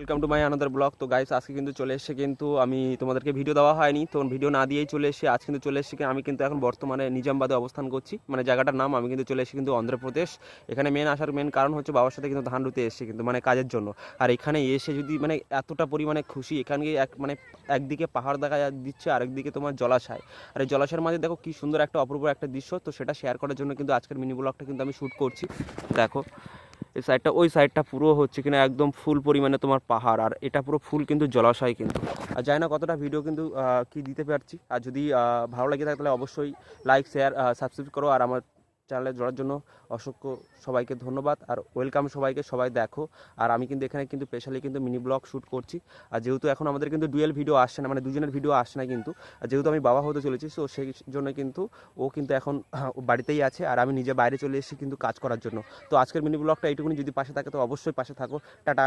Welcome to my another blog তো guys আজকে কিন্তু চলে এসেছে কিন্তু আমি, তোমাদেরকে ভিডিও দেওয়া হয়নি। তো ভিডিও না দিয়েই চলে এসেছি। আজ কিন্তু চলে এসেছি কি- আমি কিন্তু এখন বর্তমানে নিজামবাদে অবস্থান করছি। মানে জায়গাটার নাম আমি কিন্তু চলে এসেছি কিন্তু অন্ধ্রপ্রদেশ। এখানে মেন আসার মেন কারণ হচ্ছে বাবার সাথে কিন্তু ধান রুতে এসেছি কিন্তু মানে কাজের জন্য। আর এখানে এসে যদি মানে এতটা পরিমাণে খুশি, এখানে এক মানে একদিকে পাহাড় দেখা দিচ্ছে, আরেকদিকে তোমার জলাশয়। আর এই জলাশয়ের মাঝে দেখো কি সুন্দর একটা অপূর্ব একটা দৃশ্য। তো সেটা শেয়ার করার জন্য কিন্তু আজকের মিনি ব্লগটা কিন্তু আমি শ্যুট করছি। দেখো এই সাইডটা ওই সাইডটা পুরো হচ্ছে কিনা একদম ফুল পরিমাণে তোমার পাহাড়, আর এটা পুরো ফুল কিন্তু জলাশয় কিন্তু। আর জানি না কতটা ভিডিও কিন্তু কি দিতে পারছি। আর যদি ভালো লাগে থাকে তাহলে অবশ্যই লাইক শেয়ার সাবস্ক্রাইব করো। আর আমার চ্যানেলে জড়ার জন্য অসংখ্য সবাইকে ধন্যবাদ আর ওয়েলকাম সবাইকে, সবাই দেখো। আর আমি কিন্তু এখানে কিন্তু স্পেশালি কিন্তু মিনি ব্লগ শ্যুট করছি। আর যেহেতু এখন আমাদের কিন্তু ডুয়েল ভিডিও আসছে না মানে দুজনের ভিডিও আসছে না কিন্তু যেহেতু আমি বাবা হতে চলেছি সো সেই জন্য কিন্তু ও কিন্তু এখন বাড়িতেই আছে আর আমি নিজে বাইরে চলে এসেছি কিন্তু কাজ করার জন্য। তো আজকের মিনি ব্লগটা এইটুকুনি, যদি পাশে থাকে তো অবশ্যই পাশে থাকো। টাটা।